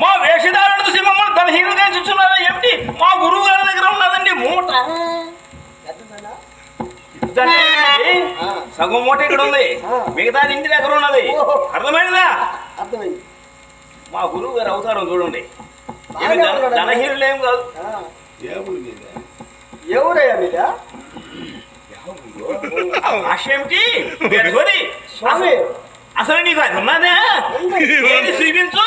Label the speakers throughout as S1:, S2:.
S1: మా వేషధారణ చూసి మమ్మల్ని ధనహీనులుగా చూస్తున్నారా? ఏమిటి? మా గురువు గారి దగ్గర ఉన్నదండి మూట. సగం మూట ఇక్కడ ఉంది. మిగతాది ఇంటి దగ్గర ఉన్నది. అర్థమైనదా
S2: అర్థమైంది.
S1: మా గురువు గారు అవతారం చూడండి. ధనహీనులు ఏం కాదు.
S2: ఎవరయ్యా మీద
S1: భాష ఏమిటి వెధవది.
S2: స్వామి.
S1: అసలు నీకు అది ఉన్నదా? ఏది చూపించు?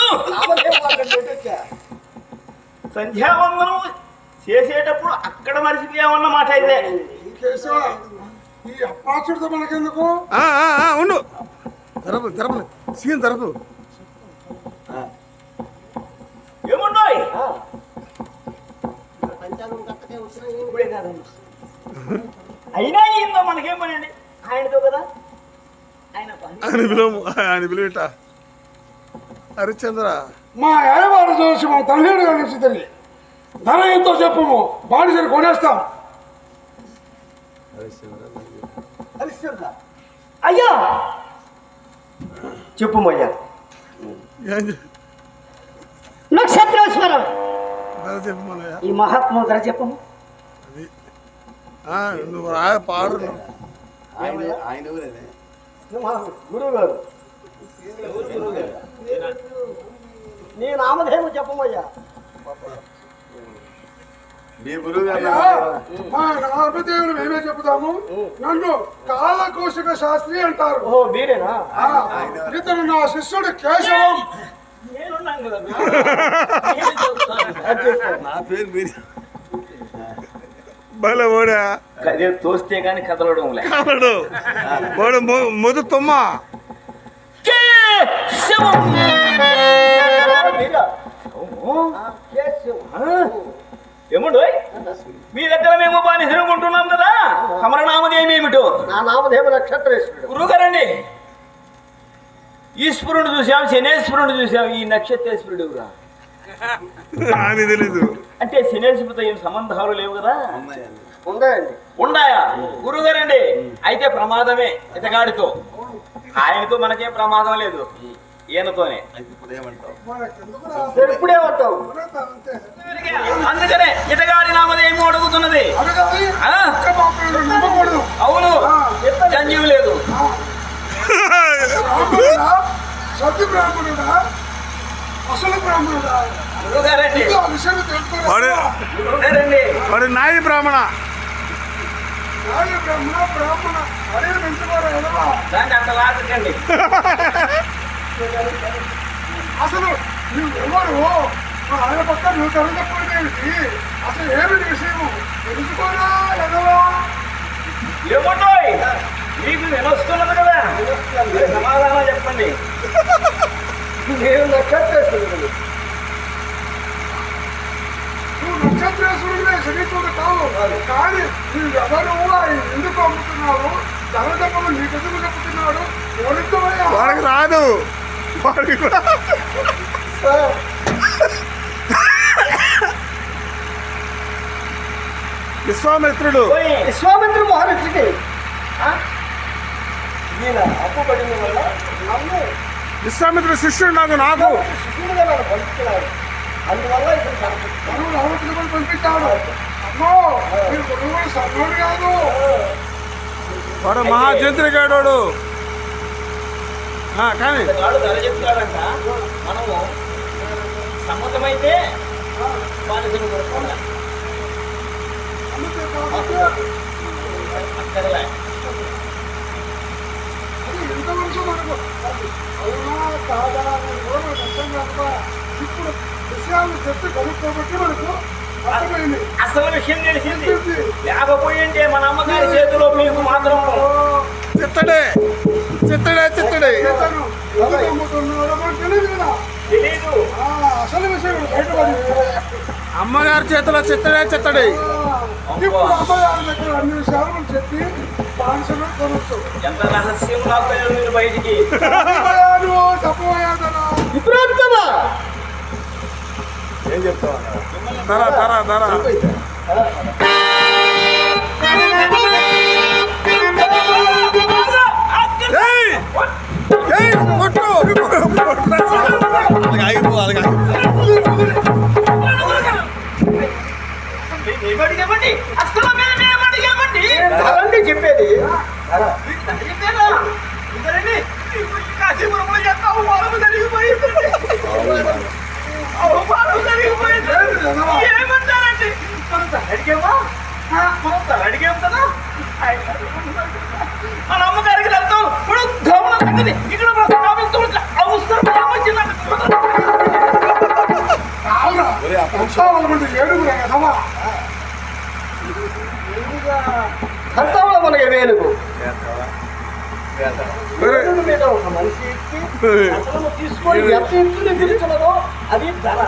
S1: సంధ్యావందనం చేసేటప్పుడు అక్కడ మనిషికి ఏమన్న మాట అయితే.
S3: ఈ అప్రాచుడితో మనకెందుకు?
S4: ఉండు. జరపు జరపు సీన్ జరపు
S2: ఇప్పుడే కాదండి
S1: అయినా ఏందో మనకేం పని అండి? ఆయనతో కదా? ఆయన పని.
S4: ఆయన పిలువు ఆయన పిలువిట. హరిశ్చంద్ర
S3: మా ఏవాడు చూసి మా తల్లిదండ్రులు కలిసి తిరిగి. ధన ఎంతో చెప్పము. బానిసలు కొనేస్తాం.
S2: హరిశ్చంద్ర అయ్యా! చెప్పుమయ్యా
S4: ఏం చె-
S2: నక్షత్రేశ్వరం
S4: ధర చెప్పు
S2: ఈ మహాత్మ ధర చెప్పము
S4: అది. ఆ, నువ్వు రా పాడు.
S2: గురువు గారు నీ నామధేయం చెప్పమయ్యా.
S3: మా నామదేవుడు మేమే చెబుతాము. నన్ను కాలకోశక శాస్త్రి అంటారు.
S2: ఓహో మీరేనా?
S3: ఆ, ఇతను నా శిష్యుడు కేశవం.
S1: నేనున్నాను కదా అదే తోస్తే కానీ కదలడం. లే
S4: కాలడు వాడు మొ- మొదటి తుమ్మ.
S1: ఏముండు మీ దగ్గర మేము బాని తిరుగుకుంటున్నాం కదా? అమరనామదేమి ఏమిటో?
S2: నా నామధేయం నక్షత్రేశ్వరుడు.
S1: గురుగారండి. ఈశ్వరుడు చూసాం శనేశ్వరుడు చూసాం ఈ నక్షత్రేశ్వరుడు ఎవరా?
S4: తెలీదు.
S1: అంటే శనేశ్వరుడితో ఏం సంబంధాలు లేవు కదా?
S2: ఉందండి
S1: ఉండాయా గురుగారండి. అయితే ప్రమాదమే ఇతగాడితో ఆయనతో మనకేం ప్రమాదం లేదు. ఈయనతోనే.
S3: అంతే
S1: అందుకనే ఇతగాడి నామదేమో అడుగుతున్నది. అవును. సంజీవు లేదు.
S4: వాడు నాయి బ్రాహ్మణ.
S3: అసలు నువ్వు ఎవరు ఆయన పక్క నువ్వు తరగకపోయేది అసలు ఏమిటి విషయము? తెలుసుకోరా ఎదవా?
S1: ఏముంటాయి మీకు వినొస్తున్నది కదా. సమాధానం చెప్పండి.
S2: నేను నక్షత్రేశ్వరుడు
S3: నువ్వు నక్షత్రేశ్వరుడివే శనితుడు కావు. కానీ నువ్వు ఎవరు ఆయన ఎందుకు అమ్ముతున్నావు? ధర చెప్పలు నీకు ఎందుకు చెప్తున్నాడు ఎవరిద్దోయా
S4: వాడికి రాదు. వాడికి రాదు. విశ్వామిత్రుడు.
S1: పోయి
S2: విశ్వామిత్ర మహర్షికి ఆ? ఈయన అప్పు పడిన వల్ల నన్ను
S4: విశ్వామిత్రుడు శిష్యుడు నాకు నాకు.
S2: అందువల్ల ఇప్పుడు
S3: పంపించాడు. కాదు.
S4: వాడు మహాజంత్రిగాడు కానీ
S1: వాడు ధర చెప్తాడంట మనము సమ్మతమైతే అక్కర్లే
S3: ఇంతవరకు మనకు అవునా కాదా అని కూడా మనకు అర్థం కాక ఇప్పుడు విషయాలు చెప్పి కనుక్కోబట్టి మనకు అర్థమైంది
S1: అసలు విషయం తెలిసింది లేకపోయింటే మన అమ్మగారి చేతిలో మీకు మాత్రం
S4: చిత్తడే. చిత్తడే చిత్తడే.
S3: అసలు విషయం
S4: అమ్మగారి చేతిలో చిత్తడే చిత్తడే.
S3: ఇప్పుడు అమ్మగారి దగ్గర అన్ని విషయాలు చెప్పి పాన్సలు కొనొచ్చు.
S1: ఎంత రహస్యం కాకపోయారు మీరు బయటికి.
S3: తప్పపోయాను ఇప్పుడు
S2: చెప్తావా
S4: ఏం చెప్తావా? ధర ధర ధర.
S1: ఏమంటారండి మన తలడికేమా మనం తలడికేముందా అలా అమ్మగారికి వెళ్తాం ఇప్పుడు గమనం ఇక్కడ
S2: ప్రస్తావించుకుంటా తీసుకోండి ఎంత ఎక్కువ ఎదురుతున్నదో అది ధర.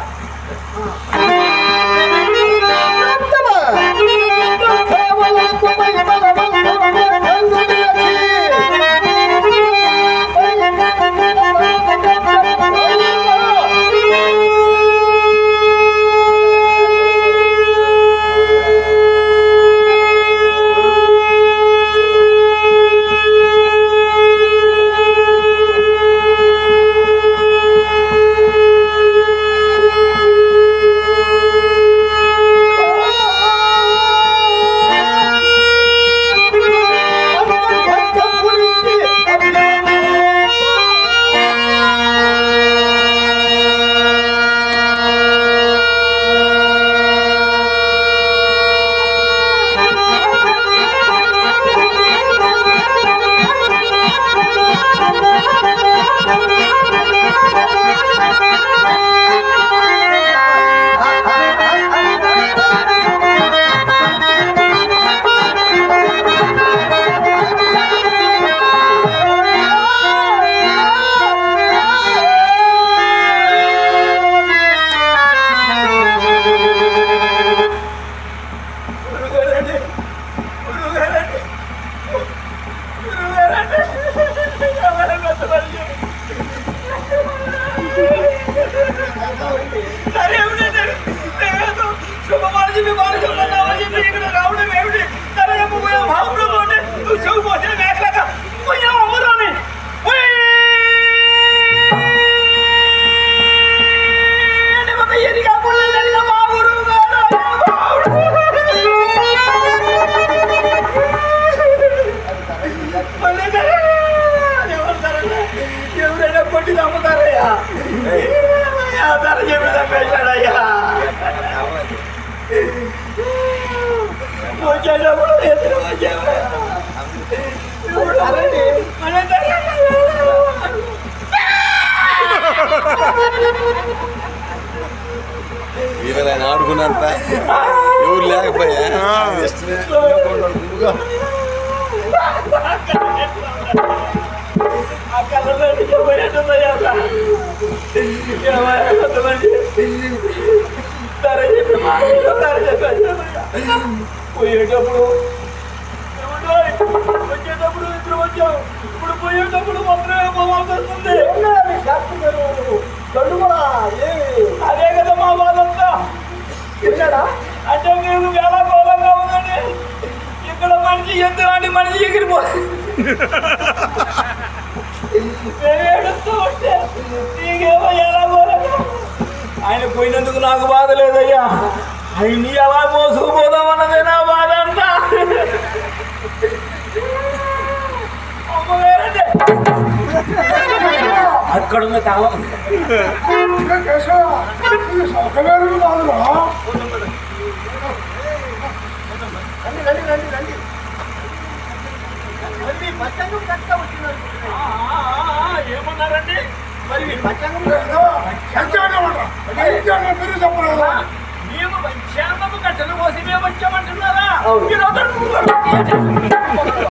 S1: పోయేటప్పుడు వచ్చేటప్పుడు ఇద్దరు వచ్చావు ఇప్పుడు పోయేటప్పుడు మాత్రమే పోవాల్సి వస్తుంది. అదే కదా మా బాధంతా అంటే మీరు చాలా కోలంగా ఉందండి. ఇక్కడ మనిషి ఎంత మనిషి ఎగిరిపో ఆయన పోయినందుకు నాకు బాధ లేదయ్యా ఆయన ఎలా మోసుకుపోదామన్నదే బాధ అంట అక్కడ
S2: మీరు
S3: చెప్పలేదు
S1: మేము పంచాంగము కట్టడం కోసమే